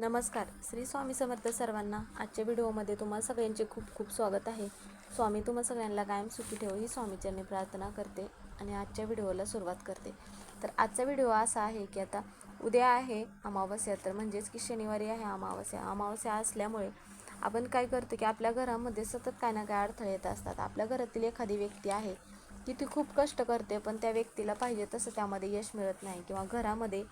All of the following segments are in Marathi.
नमस्कार. श्री स्वामी समर्थ सर्वांना आजच्या व्हिडिओमध्ये तुम्हा सगळ्यांचे खूप खूप स्वागत आहे. स्वामी तुम्हा सगळ्यांना कायम सुखी ठेव ही स्वामीचरणी प्रार्थना करते आणि आजच्या व्हिडिओला सुरुवात करते. तर आजचा व्हिडिओ असा आहे की आता उद्या आहे अमावस्या तर म्हणजेच की शनिवारी आहे अमावस्या. अमावस्या असल्यामुळे आपण काय करतो की आपल्या घरामध्ये सतत काय ना काय अडथळे येत असतात. आपल्या घरातील एखादी व्यक्ती आहे की ती खूप कष्ट करते पण त्या व्यक्तीला पाहिजे तसं त्यामध्ये यश मिळत नाही किंवा घरामध्ये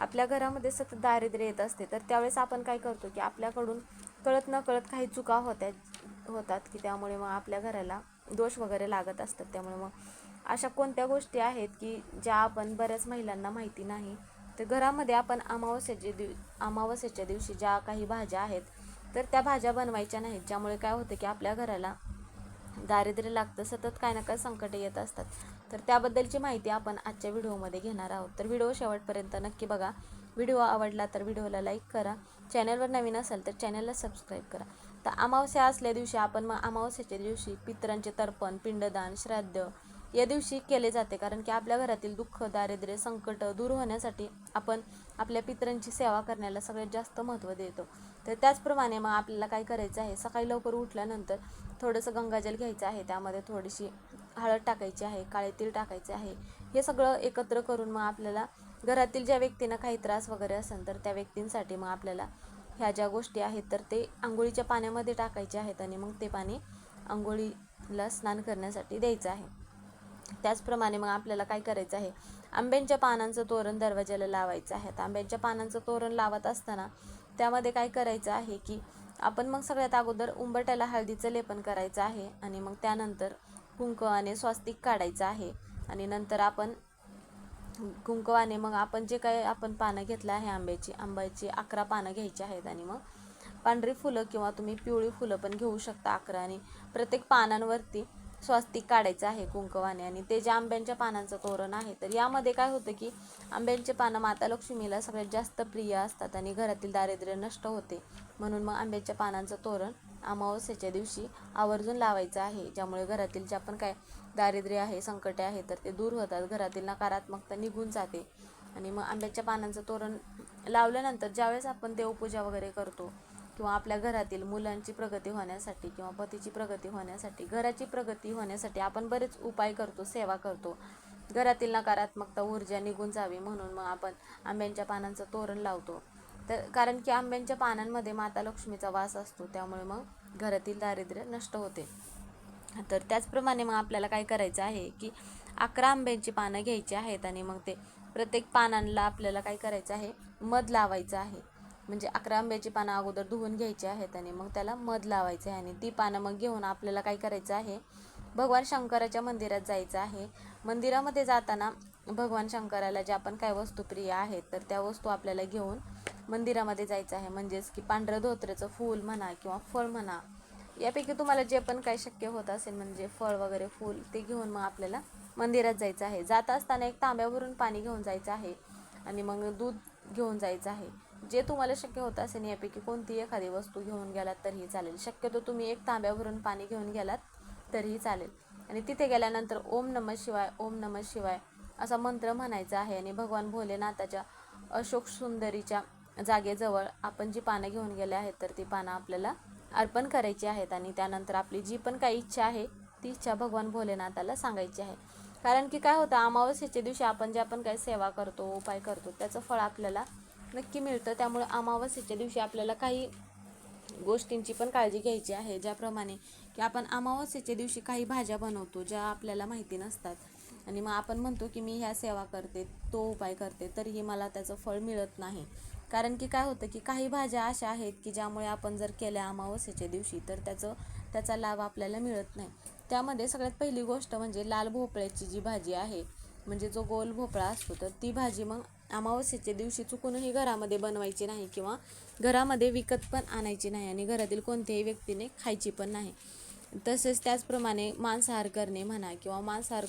आपल्या घरामध्ये सतत दारिद्र्य येत असते तर त्यावेळेस आपण काय करतो की आपल्याकडून कळत न कळत काही चुका होत्या होतात की त्यामुळे मग आपल्या घराला दोष वगैरे लागत असतात. त्यामुळे मग अशा कोणत्या गोष्टी आहेत की ज्या आपण बऱ्याच महिलांना माहिती नाही? तर घरामध्ये आपण अमावस्याचे दिव अमावस्याच्या दिवशी ज्या काही भाज्या आहेत तर त्या भाज्या बनवायच्या नाहीत. ज्यामुळे काय होतं की आपल्या घराला दारिद्र्य लागतं सतत काय ना काय संकटे येत असतात. तर त्याबद्दलची माहिती आपण आजच्या व्हिडिओमध्ये घेणार आहोत. तर व्हिडिओ शेवटपर्यंत नक्की बघा. व्हिडिओ आवडला तर व्हिडिओला लाईक करा. चॅनलवर नवीन असेल तर चॅनलला सबस्क्राईब करा. तर अमावस्या असल्या दिवशी आपण मग अमावस्याच्या दिवशी पितरांचे तर्पण पिंडदान श्राद्ध या दिवशी केले जाते. कारण की आपल्या घरातील दुःख दारिद्र्य संकट दूर होण्यासाठी आपण आपल्या पितरांची सेवा करण्याला सगळ्यात जास्त महत्त्व देतो. तर त्याचप्रमाणे मग आपल्याला काय करायचं आहे? सकाळी लवकर उठल्यानंतर थोडंसं गंगाजल घ्यायचं आहे. त्यामध्ये थोडीशी हळद टाकायची आहे काळे तीळ टाकायचे आहे. हे सगळं एकत्र करून मग आपल्याला घरातील ज्या व्यक्तींना काही त्रास वगैरे असेल तर त्या व्यक्तींसाठी मग आपल्याला ह्या ज्या गोष्टी आहेत तर ते आंघोळीच्या पाण्यामध्ये टाकायचे आहेत आणि मग ते पाणी आंघोळीला स्नान करण्यासाठी द्यायचं आहे. त्याचप्रमाणे मग आपल्याला काय करायचं आहे? आंब्यांच्या पानांचं तोरण दरवाजाला लावायचं आहे. तर आंब्यांच्या पानांचं तोरण लावत असताना त्यामध्ये काय करायचं आहे की आपण मग सगळ्यात अगोदर उंबरट्याला हळदीचं लेपन करायचं आहे आणि मग त्यानंतर कुंकवाने स्वास्तिक काढायचं आहे. आणि नंतर आपण कुंकवाने मग आपण जे काही आपण पानं घेतलं आहे आंब्याची आंब्याची अकरा पानं घ्यायची आहेत आणि मग पांढरी फुलं किंवा तुम्ही पिवळी फुलं पण घेऊ शकता अकरा. आणि प्रत्येक पानांवरती स्वास्तिक काढायचं आहे कुंकवाने आणि ते जे आंब्यांच्या पानांचं तोरण आहे तर यामध्ये काय होतं की आंब्यांचे पानं माता लक्ष्मीला सगळ्यात जास्त प्रिय असतात आणि घरातील दारिद्र्य नष्ट होते. म्हणून मग आंब्याच्या पानांचं तोरण अमावस्येच्या दिवशी आवर्जून लावायचं आहे ज्यामुळे घरातील जे आपण काय दारिद्र्य आहे संकटे आहे तर ते दूर होतात घरातील नकारात्मकता निघून जाते. आणि मग आंब्याच्या पानांचं तोरण लावल्यानंतर ज्यावेळेस आपण देवपूजा वगैरे करतो किंवा आपल्या घरातील मुलांची प्रगती होण्यासाठी किंवा पतीची प्रगती होण्यासाठी घराची प्रगती होण्यासाठी आपण बरेच उपाय करतो सेवा करतो. घरातील नकारात्मकता ऊर्जा निघून जावी म्हणून मग आपण आंब्यांच्या पानांचं तोरण लावतो. तर कारण की आंब्यांच्या पानांमध्ये माता लक्ष्मीचा वास असतो त्यामुळे मग घरातील दारिद्र्य नष्ट होते. तर त्याचप्रमाणे मग आपल्याला काय करायचं आहे की अकरा आंब्यांची पानं घ्यायची आहेत आणि मग ते प्रत्येक पानांना आपल्याला काय करायचं आहे? मध लावायचं आहे. म्हणजे अकरा आंब्याची पानं अगोदर धुवून घ्यायची आहेत आणि मग त्याला मध लावायचं आहे आणि ती पानं मग घेऊन आपल्याला काय करायचं आहे भगवान शंकराच्या मंदिरात जायचं आहे. मंदिरामध्ये जाताना भगवान शंकराला ज्या आपण काय वस्तू प्रिय आहेत तर त्या वस्तू आपल्याला घेऊन मंदिरामध्ये जायचं आहे. म्हणजेच की पांढरं धोत्र्याचं फूल म्हणा किंवा फळ म्हणा यापैकी तुम्हाला जे पण काही शक्य होत असेल म्हणजे फळ वगैरे फूल ते घेऊन मग आपल्याला मंदिरात जायचं आहे. जात असताना एक तांब्यावरून पाणी घेऊन जायचं आहे आणि मग दूध घेऊन जायचं आहे. जे तुम्हाला शक्य होत असेल यापैकी कोणती एखादी वस्तू घेऊन गेलात तरीही चालेल. शक्यतो तुम्ही एक तांब्यावरून पाणी घेऊन गेलात तरीही चालेल. आणि तिथे गेल्यानंतर ओम नम शिवाय ओम नम शिवाय असा मंत्र म्हणायचा आहे. आणि भगवान भोलेनाथाच्या अशोक सुंदरीच्या जागेजवळ आपण जी पानं घेऊन गेले आहेत तर ती पानं आपल्याला अर्पण करायची आहेत. आणि त्यानंतर आपली जी पण काही इच्छा आहे ती इच्छा भगवान भोलेनाथाला सांगायची आहे. कारण की काय होतं अमावस्येच्या दिवशी आपण जे आपण काही सेवा करतो उपाय करतो त्याचं फळ आपल्याला नक्की मिळतं. त्यामुळे अमावस्येच्या दिवशी आपल्याला काही गोष्टींची पण काळजी घ्यायची आहे. ज्याप्रमाणे की आपण अमावस्येच्या दिवशी काही भाज्या बनवतो ज्या आपल्याला माहिती नसतात. आणि मग आपण म्हणतो की मी ह्या सेवा करते तो उपाय करते तरीही मला त्याचं फळ मिळत नाही. कारण की काय होतं की काही भाज्या अशा आहेत की ज्यामुळे आपण जर केल्या अमावस्येच्या दिवशी तर त्याचं त्याचा लाभ आपल्याला मिळत नाही. त्यामध्ये सगळ्यात पहिली गोष्ट म्हणजे लाल भोपळ्याची जी भाजी आहे म्हणजे जो गोल भोपळा असतो तर ती भाजी मग अमावस्येच्या दिवशी चुकूनही घरामध्ये बनवायची नाही किंवा घरामध्ये विकत पण आणायची नाही आणि घरातील कोणत्याही व्यक्तीने खायची पण नाही. तसेच त्याचप्रमाणे मांसाहार करणे म्हणा किंवा मांसाहार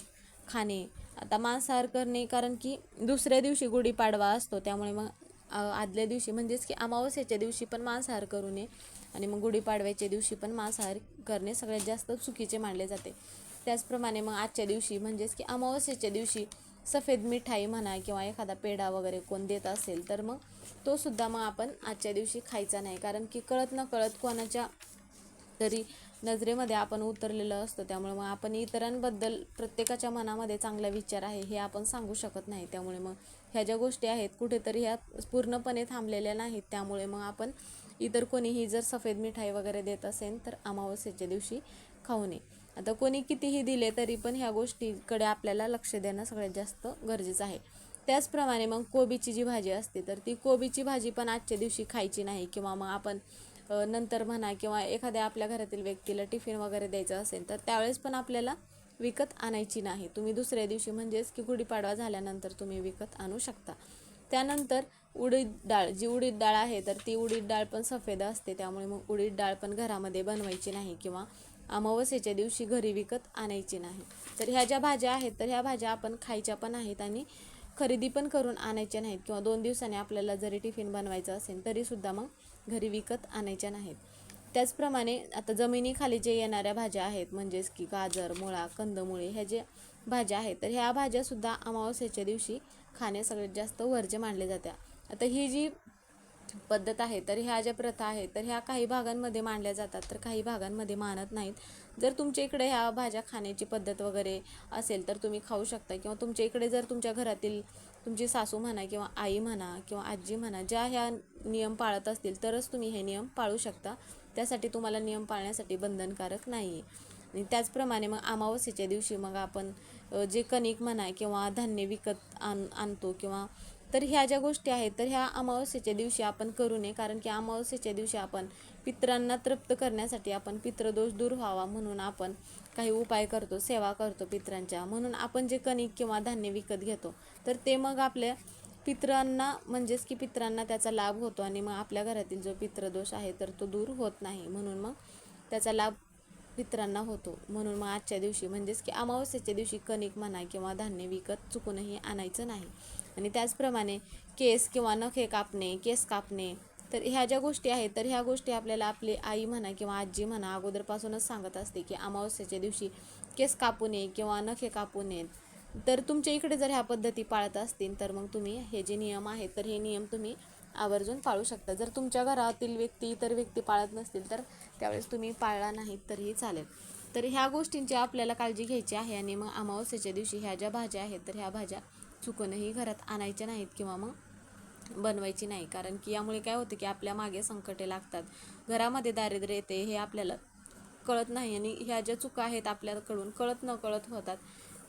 खाणे. आता मांसाहार करणे कारण की दुसऱ्या दिवशी गुढीपाडवा असतो त्यामुळे मग आदल्या दिवशी म्हणजेच की अमावस्येच्या दिवशी पण मांसाहार करू नये आणि मग गुढीपाडव्याच्या दिवशी पण मांसाहार करणे सगळ्यात जास्त चुकीचे मानले जाते. त्याचप्रमाणे मग आजच्या दिवशी म्हणजेच की अमावस्येच्या दिवशी सफेद मिठाई म्हणा किंवा एखादा पेढा वगैरे कोण देत असेल तर मग तो सुद्धा मग आपण आजच्या दिवशी खायचा नाही. कारण की कळत न कळत कोणाच्या तरी नजरेमध्ये आपण उतरलेलं असतं. त्यामुळे मग आपण इतरांबद्दल प्रत्येकाच्या मनामध्ये चांगला विचार आहे हे आपण सांगू शकत नाही. त्यामुळे मग ह्या ज्या गोष्टी आहेत कुठेतरी ह्या पूर्णपणे थांबलेल्या नाहीत. त्यामुळे मग आपण इतर कोणीही जर सफेद मिठाई वगैरे देत असेल तर अमावस्येच्या दिवशी खाऊ नये. आता कोणी कितीही दिले तरी पण ह्या गोष्टीकडे आपल्याला लक्ष देणं सगळ्यात जास्त गरजेचं आहे. त्याचप्रमाणे मग कोबीची जी भाजी असते तर ती कोबीची भाजी पण आजच्या दिवशी खायची नाही किंवा मग आपण नंतर म्हणा किंवा एखाद्या आपल्या घरातील व्यक्तीला टिफिन वगैरे द्यायचं असेल तर त्यावेळेस पण आपल्याला विकत आणायची नाही. तुम्ही दुसऱ्या दिवशी म्हणजेच की गुढीपाडवा झाल्यानंतर तुम्ही विकत आणू शकता. त्यानंतर उडीद डाळ जी उडीद डाळ आहे तर ती उडीद डाळ पण सफेद असते त्यामुळे मग उडीद डाळ पण घरामध्ये बनवायची नाही किंवा अमावस्येच्या दिवशी घरी विकत आणायची नाही. तर ह्या ज्या भाज्या आहेत तर ह्या भाज्या आपण खायच्या पण आहेत आणि खरेदी पण करून आणायच्या नाहीत. किंवा दोन दिवसांनी आपल्याला जरी टिफिन बनवायचं असेल तरीसुद्धा मग घरी विकत आणायच्या नाहीत. त्याचप्रमाणे आता जमिनीखाली जे येणाऱ्या भाज्या आहेत म्हणजेच की गाजर मुळा कंदमुळे ह्या ज्या भाज्या आहेत तर ह्या भाज्यासुद्धा अमावस्येच्या दिवशी खाणे सगळ्यात जास्त वर्ज्य मानले जात्या. आता ही जी पद्धत आहे तर ह्या ज्या प्रथा आहेत तर ह्या काही भागांमध्ये मांडल्या जातात तर काही भागांमध्ये मानत नाहीत. जर तुमच्या इकडे ह्या भाज्या खाण्याची पद्धत वगैरे असेल तर तुम्ही खाऊ शकता. किंवा तुमच्या इकडे जर तुमच्या घरातील तुमची सासू म्हणा किंवा आई म्हणा किंवा आजी म्हणा ज्या ह्या नियम पाळत असतील तरच तुम्ही हे नियम पाळू शकता. त्यासाठी तुम्हाला नियम पाळण्यासाठी बंधनकारक नाही आहे आणि त्याचप्रमाणे मग अमावस्येच्या दिवशी मग आपण जे कणिक म्हणा किंवा धान्य विकत आण आणतो किंवा तर ह्या ज्या गोष्टी आहेत तर ह्या अमावस्येच्या दिवशी आपण करू नये. कारण की अमावस्येच्या दिवशी आपण पित्रांना तृप्त करण्यासाठी आपण पितृदोष दूर व्हावा म्हणून आपण काही उपाय करतो सेवा करतो पित्रांच्या. म्हणून आपण जे कणिक किंवा धान्य विकत घेतो तर ते मग आपल्या पित्रांना म्हणजेच की पित्रांना त्याचा लाभ होतो आणि मग आपल्या घरातील जो पितृदोष आहे तर तो दूर होत नाही. म्हणून मग त्याचा लाभ पित्रांना होतो. म्हणून मग आजच्या दिवशी म्हणजेच की अमावस्येच्या दिवशी कणिक म्हणा किंवा धान्य विकत चुकूनही आणायचं नाही. आणि त्याचप्रमाणे केस किंवा नखे कापणे केस कापणे तर ह्या ज्या गोष्टी आहेत तर ह्या गोष्टी आपल्याला आपली आई म्हणा किंवा आजी म्हणा अगोदरपासूनच सांगत असते की अमावस्याच्या दिवशी केस कापू नये किंवा नखे कापू नयेत तर तुमच्या इकडे जर ह्या पद्धती पाळत असतील तर मग तुम्ही हे जे नियम आहेत तर हे नियम तुम्ही आवर्जून पाळू शकता. जर तुमच्या घरातील व्यक्ती इतर व्यक्ती पाळत नसतील तर त्यावेळेस तुम्ही पाळला नाहीत तरीही चालेल. तर ह्या गोष्टींची आपल्याला काळजी घ्यायची आहे आणि मग अमावस्येच्या दिवशी ह्या ज्या भाज्या आहेत तर ह्या भाज्या चुकूनही घरात आणायच्या नाहीत किंवा मग बनवायची नाही. कारण की यामुळे काय होतं की आपल्या मागे संकटे लागतात. घरामध्ये दारिद्र्य येते हे आपल्याला कळत नाही आणि ह्या ज्या चुका आहेत आपल्याकडून कळत न कळत होतात.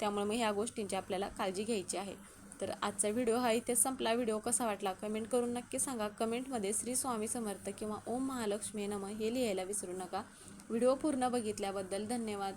त्यामुळे मग ह्या गोष्टींची आपल्याला काळजी घ्यायची आहे. तर आजचा व्हिडिओ हा इथे संपला. व्हिडिओ कसा वाटला कमेंट करून नक्की सांगा. कमेंटमध्ये श्री स्वामी समर्थ किंवा ओम महालक्ष्मी नम हे लिहायला विसरू नका. व्हिडिओ पूर्ण बघितल्याबद्दल धन्यवाद.